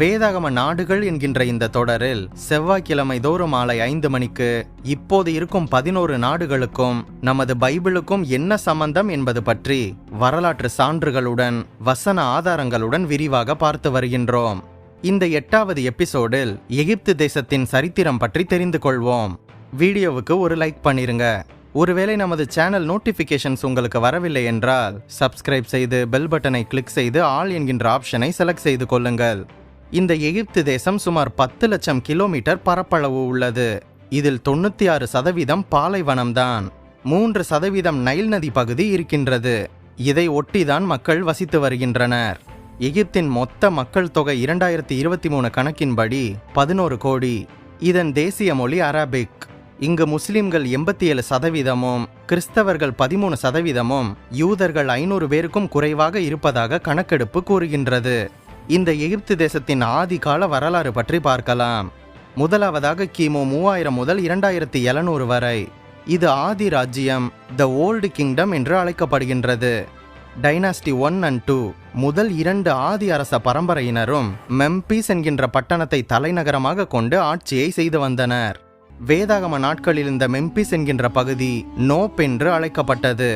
வேதாகம நாடுகள் என்கின்ற இந்த தொடரில் செவ்வாய்க்கிழமை தோறும் மாலை ஐந்து மணிக்கு இப்போது இருக்கும் பதினோரு நாடுகளுக்கும் நமது பைபிளுக்கும் என்ன சம்பந்தம் என்பது பற்றி வரலாற்று சான்றுகளுடன் வசன ஆதாரங்களுடன் விரிவாக பார்த்து வருகின்றோம். இந்த எட்டாவது எபிசோடில் எகிப்து தேசத்தின் சரித்திரம் பற்றி தெரிந்து கொள்வோம். வீடியோவுக்கு ஒரு லைக் பண்ணிருங்க. ஒருவேளை நமது சேனல் நோட்டிஃபிகேஷன்ஸ் உங்களுக்கு வரவில்லை என்றால் சப்ஸ்கிரைப் செய்து பெல் பட்டனை கிளிக் செய்து ஆல் என்கின்ற ஆப்ஷனை செலக்ட் செய்து கொள்ளுங்கள். இந்த எகிப்து தேசம் சுமார் பத்து லட்சம் கிலோமீட்டர் பரப்பளவு உள்ளது. இதில் தொண்ணூத்தி ஆறு சதவீதம் பாலைவனம்தான். மூன்று சதவீதம் நைல் நதி பகுதி இருக்கின்றது. இதை ஒட்டிதான் மக்கள் வசித்து வருகின்றனர். எகிப்தின் மொத்த மக்கள் தொகை இரண்டாயிரத்தி இருபத்தி மூணு கணக்கின்படி பதினோரு கோடி. இதன் தேசிய மொழி அரபிக். இங்கு முஸ்லிம்கள் எண்பத்தி ஏழு சதவீதமும் கிறிஸ்தவர்கள் பதிமூணு சதவீதமும் யூதர்கள் ஐநூறு பேருக்கும் குறைவாக இருப்பதாக கணக்கெடுப்பு கூறுகின்றது. இந்த எகிப்து தேசத்தின் ஆதிகால வரலாறு பற்றி பார்க்கலாம். முதலாவதாக கிமு மூவாயிரம் முதல் இரண்டாயிரத்தி எழுநூறு வரை. இது ஆதி ராஜ்யம் த ஓல்டு கிங்டம் என்று அழைக்கப்படுகின்றது. டைனாஸ்டி ஒன் அண்ட் டூ முதல் இரண்டு ஆதி அரச பரம்பரையினரும் மெம்பிஸ் என்கின்ற பட்டணத்தை தலைநகரமாக கொண்டு ஆட்சியை செய்து வந்தனர். வேதாகம நாட்களில் இந்த மெம்பிஸ் என்கின்ற பகுதி நோப் என்று அழைக்கப்பட்டது.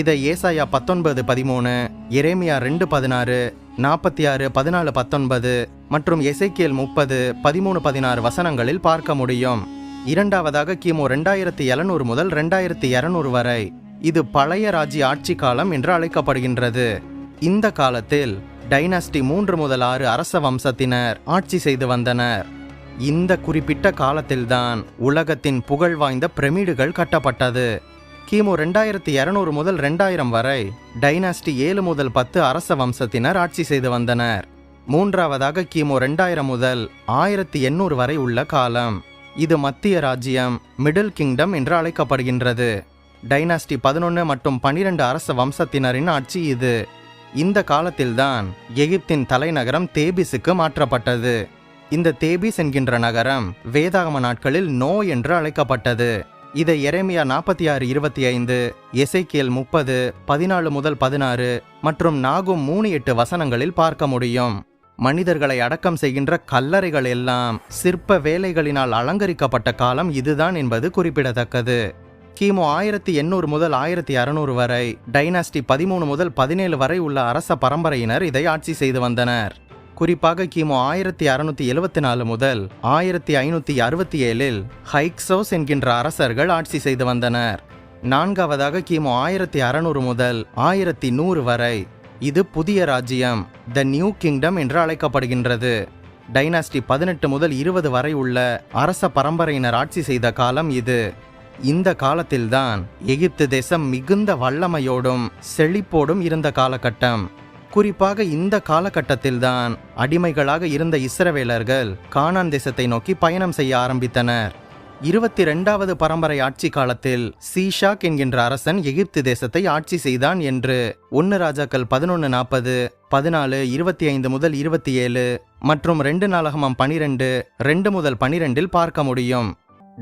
இதை ஏசாயா பத்தொன்பது பதிமூணு எரேமியா ரெண்டு பதினாறு நாற்பத்தி ஆறு பதினாலு பத்தொன்பது மற்றும் எசைக்கியல் முப்பது பதிமூணு பதினாறு வசனங்களில் பார்க்க முடியும். இரண்டாவதாக கிமு ரெண்டாயிரத்தி எழுநூறு முதல் ரெண்டாயிரத்தி இரநூறு வரை இது பழைய ராஜ்ய ஆட்சி காலம் என்று அழைக்கப்படுகின்றது. இந்த காலத்தில் டைனாஸ்டி மூன்று முதல் ஆறு அரச வம்சத்தினர் ஆட்சி செய்து வந்தனர். இந்த குறிப்பிட்ட காலத்தில்தான் உலகத்தின் புகழ் வாய்ந்த பிரமிடுகள் கட்டப்பட்டது. கிமு ரெண்டாயிரத்தி இரநூறு முதல் ரெண்டாயிரம் வரை டைனாஸ்டி ஏழு முதல் பத்து அரச வம்சத்தினர் ஆட்சி செய்து வந்தனர். மூன்றாவதாக கிமு ரெண்டாயிரம் முதல் ஆயிரத்தி எண்ணூறு வரை உள்ள காலம். இது மத்திய ராஜ்யம் மிடில் கிங்டம் என்று அழைக்கப்படுகின்றது. டைனாஸ்டி பதினொன்று மற்றும் பனிரெண்டு அரச வம்சத்தினரின் ஆட்சி இது. இந்த காலத்தில்தான் எகிப்தின் தலைநகரம் தேபிஸுக்கு மாற்றப்பட்டது. இந்த தேபிஸ் என்கின்ற நகரம் வேதாகம நாட்களில் நோ என்று அழைக்கப்பட்டது. இதை எரேமியா நாற்பத்தி ஆறு இருபத்தி ஐந்து எசைக்கியல் முப்பது பதினாலு முதல் பதினாறு மற்றும் நாகும் மூணு எட்டு வசனங்களில் பார்க்க முடியும். மனிதர்களை அடக்கம் செய்கின்ற கல்லறைகள் எல்லாம் சிற்ப வேலைகளினால் அலங்கரிக்கப்பட்ட காலம் இதுதான் என்பது குறிப்பிடத்தக்கது. கிமு ஆயிரத்தி எண்ணூறு முதல் ஆயிரத்தி அறுநூறு வரை டைனாஸ்டி பதிமூணு முதல் பதினேழு வரை உள்ள அரச பரம்பரையினர் இதை ஆட்சி செய்து வந்தனர். குறிப்பாக கிமு ஆயிரத்தி அறுநூத்தி எழுவத்தி நாலு முதல் ஆயிரத்தி ஐநூத்தி அறுபத்தி ஏழில் ஹைக்ஸோஸ் என்கின்ற அரசர்கள் ஆட்சி செய்து வந்தனர். நான்காவதாக கிமு ஆயிரத்தி அறுநூறு முதல் ஆயிரத்தி நூறு வரை இது புதிய ராஜ்யம் த நியூ கிங்டம் என்று அழைக்கப்படுகின்றது. டைனாஸ்டி பதினெட்டு முதல் இருபது வரை உள்ள அரச பரம்பரையினர் ஆட்சி செய்த காலம் இது. இந்த காலத்தில்தான் எகிப்து தேசம் மிகுந்த வல்லமையோடும் செழிப்போடும் இருந்த காலகட்டம். குறிப்பாக இந்த காலகட்டத்தில்தான் அடிமைகளாக இருந்த இஸ்ரவேலர்கள் கானான் தேசத்தை நோக்கி பயணம் செய்ய ஆரம்பித்தனர். இருபத்தி ரெண்டாவது பரம்பரை ஆட்சி காலத்தில் சீஷாக் என்கின்ற அரசன் எகிப்து தேசத்தை ஆட்சி செய்தான் என்று ஒன்னு ராஜாக்கள் பதினொன்று நாற்பது பதினாலு இருபத்தி ஐந்து முதல் இருபத்தி ஏழு மற்றும் ரெண்டு நாளகமம் பனிரெண்டு ரெண்டு முதல் பனிரெண்டில் பார்க்க முடியும்.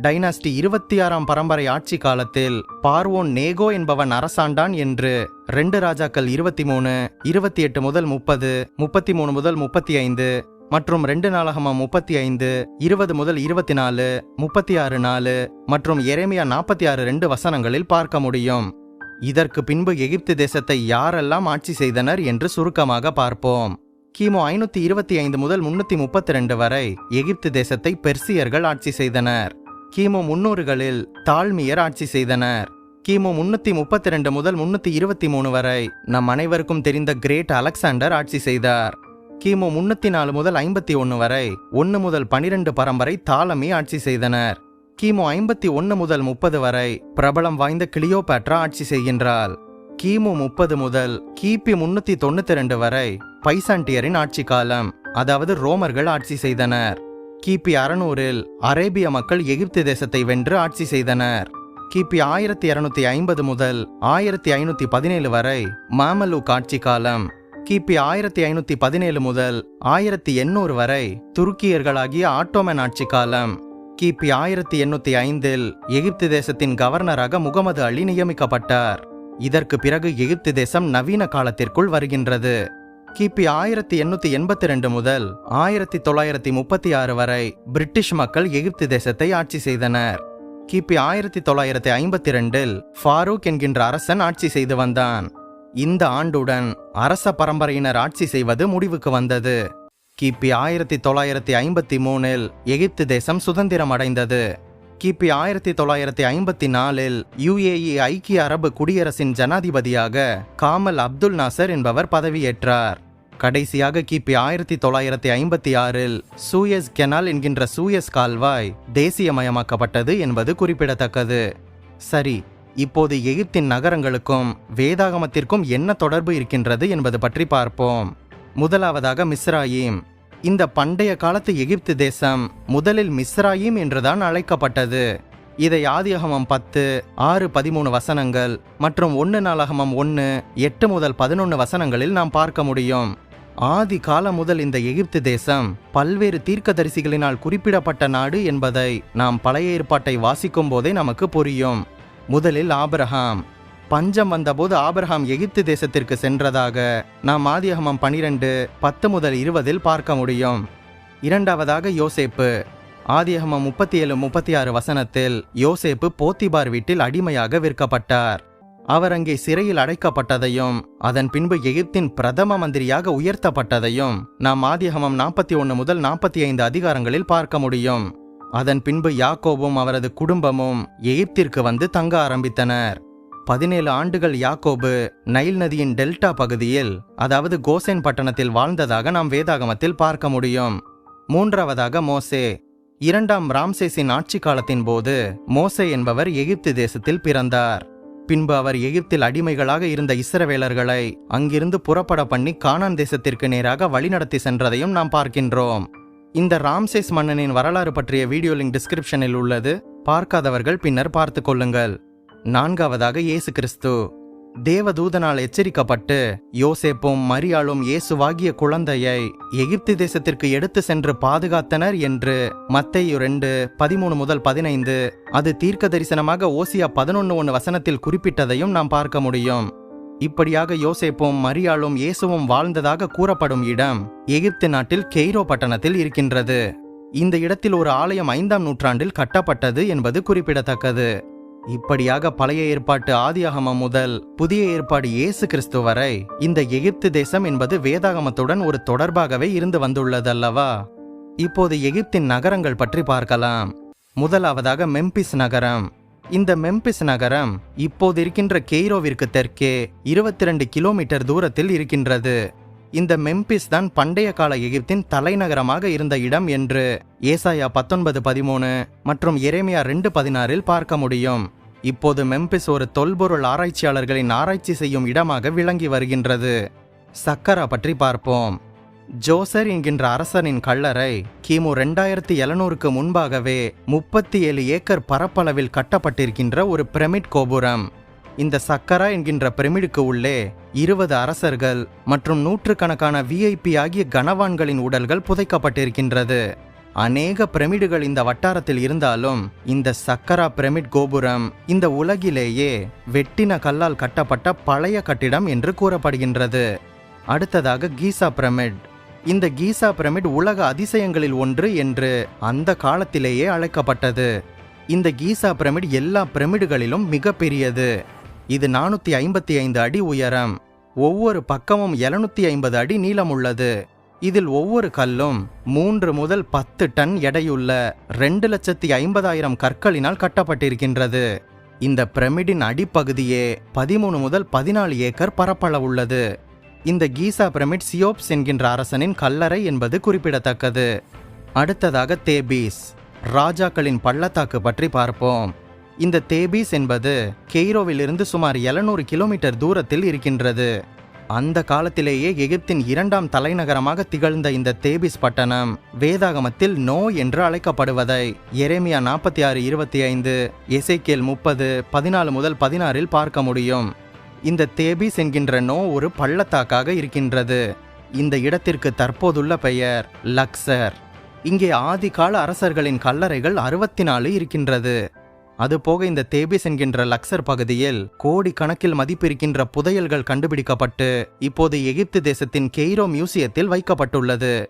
டைனாஸ்டி இருபத்தி ஆறாம் பரம்பரை ஆட்சி காலத்தில் பார்வோன் நேகோ என்பவன் அரசாண்டான் என்று ரெண்டு ராஜாக்கள் இருபத்தி மூணு இருபத்தி எட்டு முதல் முப்பது முப்பத்தி மூணு முதல் முப்பத்தி ஐந்து மற்றும் ரெண்டு நாளகமம் முப்பத்தி ஐந்து இருபது முதல் இருபத்தி நாலு முப்பத்தி ஆறு நாலு மற்றும் எரேமியா நாற்பத்தி ஆறு ரெண்டு வசனங்களில் பார்க்க முடியும். இதற்கு பின்பு எகிப்து தேசத்தை யாரெல்லாம் ஆட்சி செய்தனர் என்று சுருக்கமாக பார்ப்போம். கிமு ஐநூத்தி இருபத்தி ஐந்து முதல் முன்னூத்தி முப்பத்தி ரெண்டு வரை எகிப்து தேசத்தை பெர்சியர்கள் ஆட்சி செய்தனர். கிமு முன்னூறுகளில் தாழ்மியர் ஆட்சி செய்தனர். கிமு முன்னூத்தி முப்பத்தி ரெண்டு முதல் முன்னூத்தி இருபத்தி மூணு வரை நம் அனைவருக்கும் தெரிந்த கிரேட் அலெக்சாண்டர் ஆட்சி செய்தார். கிமு முன்னூத்தி நாலு முதல் ஐம்பத்தி ஒன்று வரை ஒன்று முதல் பனிரெண்டு பரம்பரை தாலமி ஆட்சி செய்தனர். கிமு ஐம்பத்தி ஒன்று முதல் முப்பது வரை பிரபலம் வாய்ந்த கிளியோபேட்ரா ஆட்சி செய்கின்றாள். கிமு முப்பது முதல் கிபி முன்னூத்தி தொண்ணூத்தி ரெண்டு வரை பைசாண்டியரின் ஆட்சி காலம் அதாவது ரோமர்கள் ஆட்சி செய்தனர். கிபி அறநூறில் அரேபிய மக்கள் எகிப்து தேசத்தை வென்று ஆட்சி செய்தனர். கிபி ஆயிரத்தி இருநூத்தி ஐம்பது முதல் ஆயிரத்தி ஐநூத்தி பதினேழு வரை மாமலூக் ஆட்சி காலம். கிபி ஆயிரத்தி ஐநூத்தி பதினேழு முதல் ஆயிரத்தி எண்ணூறு வரை துருக்கியர்களாகிய ஆட்டோமன் ஆட்சி காலம். கிபி ஆயிரத்தி எண்ணூத்தி ஐந்தில் எகிப்து தேசத்தின் கவர்னராக முகமது அலி நியமிக்கப்பட்டார். இதற்கு பிறகு எகிப்து தேசம் நவீன காலத்திற்குள் வருகின்றது. கிபி ஆயிரத்தி எண்ணூத்தி எண்பத்தி ரெண்டு முதல் ஆயிரத்தி தொள்ளாயிரத்தி முப்பத்தி ஆறு வரை பிரிட்டிஷ் மக்கள் எகிப்து தேசத்தை ஆட்சி செய்தனர். கிபி ஆயிரத்தி தொள்ளாயிரத்தி ஐம்பத்தி ரெண்டில் ஃபாரூக் என்கின்ற அரசன் ஆட்சி செய்து வந்தான். இந்த ஆண்டுடன் அரச பரம்பரையினர் ஆட்சி செய்வது முடிவுக்கு வந்தது. கிபி ஆயிரத்தி தொள்ளாயிரத்தி ஐம்பத்தி மூணில் எகிப்து தேசம் சுதந்திரம் அடைந்தது. கிபி ஆயிரத்தி தொள்ளாயிரத்தி ஐம்பத்தி நாலில் யுஏஇ ஐக்கிய அரபு குடியரசின் ஜனாதிபதியாக காமல் அப்துல் நாசர் என்பவர் பதவியேற்றார். கடைசியாக கிபி ஆயிரத்தி தொள்ளாயிரத்தி ஐம்பத்தி ஆறில் சூயஸ் கெனால் என்கின்ற சூயஸ் கால்வாய் தேசியமயமாக்கப்பட்டது என்பது குறிப்பிடத்தக்கது. சரி இப்போது எகிப்தின் நகரங்களுக்கும் வேதாகமத்திற்கும் என்ன தொடர்பு இருக்கின்றது என்பது பற்றி பார்ப்போம். முதலாவதாக மிஸ்ராயீம். இந்த பண்டைய காலத்து எகிப்து தேசம் முதலில் மிஸ்ராயீம் என்றுதான் அழைக்கப்பட்டது. இதை ஆதியகமம் பத்து ஆறு பதிமூணு வசனங்கள் மற்றும் ஒன்று நாலகமம் ஒன்று எட்டு முதல் பதினொன்று வசனங்களில் நாம் பார்க்க முடியும். ஆதி காலம் முதல் இந்த எகிப்து தேசம் பல்வேறு தீர்க்கதரிசிகளினால் குறிப்பிடப்பட்ட நாடு என்பதை நாம் பழைய ஏற்பாட்டை வாசிக்கும் போதே நமக்கு புரியும். முதலில் ஆபரஹாம் பஞ்சம் வந்தபோது ஆபரஹாம் எகிப்து தேசத்திற்கு சென்றதாக நாம் ஆதியகமம் பனிரெண்டு பத்து முதல் இருபதில் பார்க்க முடியும். இரண்டாவதாக யோசேப்பு. ஆதியகமம் முப்பத்தி ஏழு முப்பத்தி ஆறு வசனத்தில் யோசேப்பு போத்திபார் வீட்டில் அடிமையாக விற்கப்பட்டார். அவர் அங்கே சிறையில் அடைக்கப்பட்டதையும் அதன் பின்பு எகிப்தின் பிரதம மந்திரியாக உயர்த்தப்பட்டதையும் நாம் ஆதியகமம் நாற்பத்தி ஒன்று முதல் நாற்பத்தி ஐந்து அதிகாரங்களில் பார்க்க முடியும். அதன் பின்பு யாக்கோபும் அவரது குடும்பமும் எகிப்திற்கு வந்து தங்க ஆரம்பித்தனர். பதினேழு ஆண்டுகள் யாக்கோபு நைல் நதியின் டெல்டா பகுதியில் அதாவது கோசேன் பட்டணத்தில் வாழ்ந்ததாக நாம் வேதாகமத்தில் பார்க்க முடியும். மூன்றாவதாக மோசே. இரண்டாம் ராம்சேசின் ஆட்சி காலத்தின் போது மோசே என்பவர் எகிப்து தேசத்தில் பிறந்தார். பின்பு அவர் எகிப்தில் அடிமைகளாக இருந்த இஸ்ரவேலர்களை அங்கிருந்து புறப்பட பண்ணி கானான் தேசத்திற்கு நேராக வழிநடத்தி சென்றதையும் நாம் பார்க்கின்றோம். இந்த ராம்சேஸ் மன்னனின் வரலாறு பற்றிய வீடியோ லிங்க் டிஸ்கிரிப்ஷனில் உள்ளது. பார்க்காதவர்கள் பின்னர் பார்த்து கொள்ளுங்கள். நான்காவதாக இயேசு கிறிஸ்து. தேவதூதனால் எச்சரிக்கப்பட்டு யோசேப்பும் மரியாளும் இயேசுவாகிய குழந்தையை எகிப்து தேசத்திற்கு எடுத்து சென்று பாதுகாத்தனர் என்று மத்தேயு ரெண்டு பதிமூணு முதல் பதினைந்து அது தீர்க்க தரிசனமாக ஓசியா பதினொன்று ஒன்று வசனத்தில் குறிப்பிட்டதையும் நாம் பார்க்க முடியும். இப்படியாக யோசேப்பும் மரியாளும் இயேசுவும் வாழ்ந்ததாக கூறப்படும் இடம் எகிப்து நாட்டில் கெய்ரோ பட்டணத்தில் இருக்கின்றது. இந்த இடத்தில் ஒரு ஆலயம் ஐந்தாம் நூற்றாண்டில் கட்டப்பட்டது என்பது குறிப்பிடத்தக்கது. இப்படியாக பழைய ஏற்பாட்டு ஆதியாகமம் முதல் புதிய ஏற்பாடு இயேசு கிறிஸ்து வரை இந்த எகிப்து தேசம் என்பது வேதாகமத்துடன் ஒரு தொடர்பாகவே இருந்து வந்துள்ளதல்லவா? இப்போது எகிப்தின் நகரங்கள் பற்றி பார்க்கலாம். முதலாவதாக மெம்பிஸ் நகரம். இந்த மெம்பிஸ் நகரம் இப்போது இருக்கின்ற கெய்ரோவிற்கு தெற்கே இருபத்தி ரெண்டு கிலோமீட்டர் தூரத்தில் இருக்கின்றது. இந்த மெம்பிஸ் தான் பண்டைய கால எகிப்தின் தலைநகரமாக இருந்த இடம் என்று ஏசாயா பத்தொன்பது பதிமூணு மற்றும் எரேமியா ரெண்டு பதினாறில் பார்க்க முடியும். இப்போது மெம்பிஸ் ஒரு தொல்பொருள் ஆராய்ச்சியாளர்களின் ஆராய்ச்சி செய்யும் இடமாக விளங்கி வருகின்றது. சக்கரா பற்றி பார்ப்போம். ஜோசர் என்கின்ற அரசனின் கல்லறை கிமு ரெண்டாயிரத்தி எழுநூறுக்கு முன்பாகவே முப்பத்தி ஏழு ஏக்கர் பரப்பளவில் கட்டப்பட்டிருக்கின்ற ஒரு பிரமிட் கோபுரம். இந்த சக்கரா என்கின்ற பிரமிடுக்கு உள்ளே இருபது அரசர்கள் மற்றும் நூற்றுக்கணக்கான விஐபி ஆகிய கனவான்களின் உடல்கள் புதைக்கப்பட்டிருக்கின்றது. அநேக பிரமிடுகள் இந்த வட்டாரத்தில் இருந்தாலும் இந்த சக்கரா பிரமிட் கோபுரம் இந்த உலகிலேயே வெட்டின கல்லால் கட்டப்பட்ட பழைய கட்டிடம் என்று கூறப்படுகின்றது. அடுத்ததாக கீசா பிரமிட். இந்த கீசா பிரமிட் உலக அதிசயங்களில் ஒன்று என்று அந்த காலத்திலேயே அழைக்கப்பட்டது. இந்த கீசா பிரமிட் எல்லா பிரமிடுகளிலும் மிகப்பெரியது. இது நானூத்தி ஐம்பத்தி ஐந்து அடி உயரம். ஒவ்வொரு பக்கமும் எழுநூத்தி ஐம்பது அடி நீளம் உள்ளது இதில் ஒவ்வொரு கல்லும் மூன்று முதல் பத்து டன் எடையுள்ள ரெண்டு லட்சத்தி ஐம்பதாயிரம் கற்களினால் கட்டப்பட்டிருக்கின்றது. இந்த பிரமிடின் அடிப்பகுதியே பதிமூணு முதல் பதினாலு ஏக்கர் பரப்பளவுள்ளது. இந்த கீசா பிரமிட் சியோப்ஸ் என்கின்ற அரசனின் கல்லறை என்பது குறிப்பிடத்தக்கது. அடுத்ததாக தேபீஸ் ராஜாக்களின் பள்ளத்தாக்கு பற்றி பார்ப்போம். இந்த தேபீஸ் என்பது கெய்ரோவிலிருந்து சுமார் 700 கிலோமீட்டர் தூரத்தில் இருக்கின்றது. அந்த காலத்திலேயே எகிப்தின் இரண்டாம் தலைநகரமாக திகழ்ந்த இந்த தேபிஸ் பட்டணம் வேதாகமத்தில் நோ என்று அழைக்கப்படுவதை எரேமியா நாற்பத்தி ஆறு இருபத்தி ஐந்து எசைக்கேல் முப்பது பதினாலு முதல் பதினாறில் பார்க்க முடியும். இந்த தேபிஸ் என்கின்ற நோ ஒரு பள்ளத்தாக்காக இருக்கின்றது. இந்த இடத்திற்கு தற்போதுள்ள பெயர் லக்சர் இங்கே ஆதிகால அரசர்களின் கல்லறைகள் அறுபத்தி நாலு இருக்கின்றது. அதுபோக இந்த தேபிஸ் என்கின்ற லக்சர் பகுதியில் கோடிக்கணக்கில் மதிப்பிருக்கின்ற புதையல்கள் கண்டுபிடிக்கப்பட்டு இப்போது எகிப்து தேசத்தின் கெய்ரோ மியூசியத்தில் வைக்கப்பட்டுள்ளது.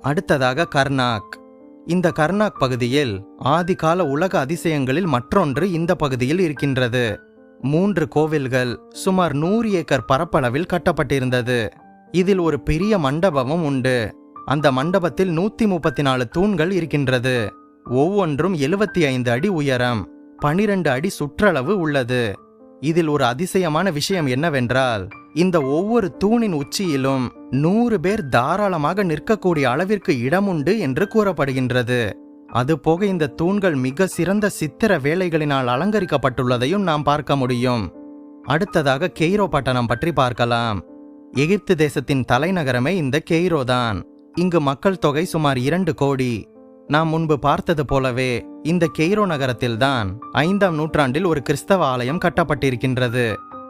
அடுத்ததாக கர்னாக். இந்த கர்னாக் பகுதியில் ஆதிகால உலக அதிசயங்களில் மற்றொன்று இந்த பகுதியில் இருக்கின்றது. மூன்று கோவில்கள் சுமார் நூறு ஏக்கர் பரப்பளவில் கட்டப்பட்டிருந்தது. இதில் ஒரு பெரிய மண்டபமும் உண்டு. அந்த மண்டபத்தில் நூத்தி முப்பத்தி நாலு தூண்கள் இருக்கின்றது. ஒவ்வொன்றும் எழுபத்தி ஐந்து அடி உயரம். பனிரெண்டு அடி சுற்றளவு உள்ளது. இதில் ஒரு அதிசயமான விஷயம் என்னவென்றால் இந்த ஒவ்வொரு தூணின் உச்சியிலும் நூறு பேர் தாராளமாக நிற்கக்கூடிய அளவிற்கு இடமுண்டு என்று கூறப்படுகின்றது. அதுபோக இந்த தூண்கள் மிக சிறந்த சித்திர வேலைகளினால் அலங்கரிக்கப்பட்டுள்ளதையும் நாம் பார்க்க முடியும். அடுத்ததாக கெய்ரோ பட்டணம் பற்றி பார்க்கலாம். எகிப்து தேசத்தின் தலைநகரமே இந்த கெய்ரோ தான் இங்கு மக்கள் தொகை சுமார் இரண்டு கோடி. நாம் முன்பு பார்த்தது போலவே இந்த கெய்ரோ நகரத்தில்தான் ஐந்தாம் நூற்றாண்டில் ஒரு கிறிஸ்தவ ஆலயம் கட்டப்பட்டிருக்கின்றது.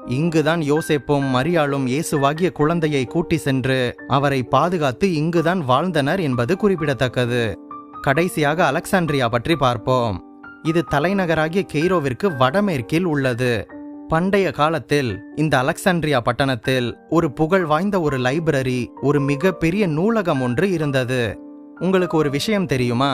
இங்குதான் யோசேப்பும் மரியாளும் இயேசுவாகிய குழந்தையை கூட்டி சென்று அவரை பாதுகாத்து இங்குதான் வாழ்ந்தனர் என்பது குறிப்பிடத்தக்கது. கடைசியாக அலெக்சாண்ட்ரியா பற்றி பார்ப்போம். இது தலைநகராகிய கெய்ரோவிற்கு வடமேற்கில் உள்ளது. பண்டைய காலத்தில் இந்த அலெக்சாண்ட்ரியா பட்டணத்தில் ஒரு புகழ் வாய்ந்த ஒரு லைப்ரரி ஒரு மிகப்பெரிய நூலகம் ஒன்று இருந்தது. உங்களுக்கு ஒரு விஷயம் தெரியுமா?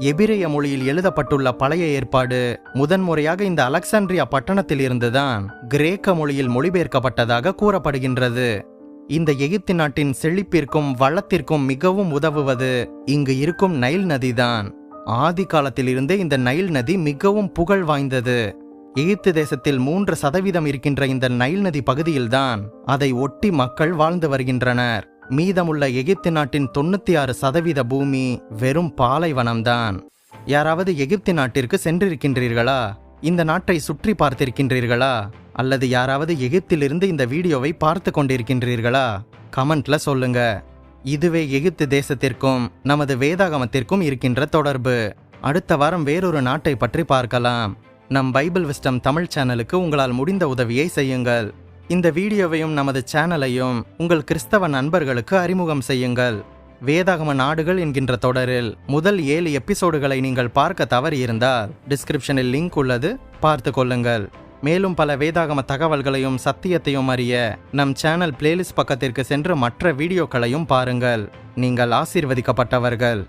எபிரேய மொழியில் எழுதப்பட்டுள்ள பழைய ஏற்பாடு முதன்முறையாக இந்த அலெக்சாண்ட்ரியா பட்டணத்தில் இருந்துதான் கிரேக்க மொழியில் மொழிபெயர்க்கப்பட்டதாக கூறப்படுகின்றது. இந்த எகிப்து நாட்டின் செழிப்பிற்கும் வளத்திற்கும் மிகவும் உதவுவது இங்கு இருக்கும் நைல் நதிதான். ஆதி காலத்திலிருந்தே இந்த நைல் நதி மிகவும் புகழ் வாய்ந்தது. எகிப்து தேசத்தில் மூன்று சதவீதம் இருக்கின்ற இந்த நைல் நதி பகுதியில்தான் அதை ஒட்டி மக்கள் வாழ்ந்து வருகின்றனர். மீதமுள்ள எகிப்து நாட்டின் தொண்ணூத்தி ஆறு சதவீத பூமி வெறும் பாலைவனம்தான். யாராவது எகிப்து நாட்டிற்கு சென்றிருக்கின்றீர்களா? இந்த நாட்டை சுற்றி பார்த்திருக்கின்றீர்களா? அல்லது யாராவது எகிப்திலிருந்து இந்த வீடியோவை பார்த்து கொண்டிருக்கின்றீர்களா? கமெண்ட்ல சொல்லுங்க. இதுவே எகிப்து தேசத்திற்கும் நமது வேதாகமத்திற்கும் இருக்கின்ற தொடர்பு. அடுத்த வாரம் வேறொரு நாட்டை பற்றி பார்க்கலாம். நம் பைபிள் விஸ்டம் தமிழ் சேனலுக்கு உங்களால் முடிந்த உதவியை செய்யுங்கள். இந்த வீடியோவையும் நமது சேனலையும் உங்கள் கிறிஸ்தவ நண்பர்களுக்கு அறிமுகம் செய்யுங்கள். வேதாகம நாடுகள் என்கின்ற தொடரில் முதல் ஏழு எபிசோடுகளை நீங்கள் பார்க்க தவறியிருந்தால் டிஸ்கிரிப்ஷனில் லிங்க் உள்ளது பார்த்து கொள்ளுங்கள். மேலும் பல வேதாகம தகவல்களையும் சத்தியத்தையும் அறிய நம் சேனல் பிளேலிஸ்ட் பக்கத்திற்கு சென்று மற்ற வீடியோக்களையும் பாருங்கள். நீங்கள் ஆசீர்வதிக்கப்பட்டவர்கள்.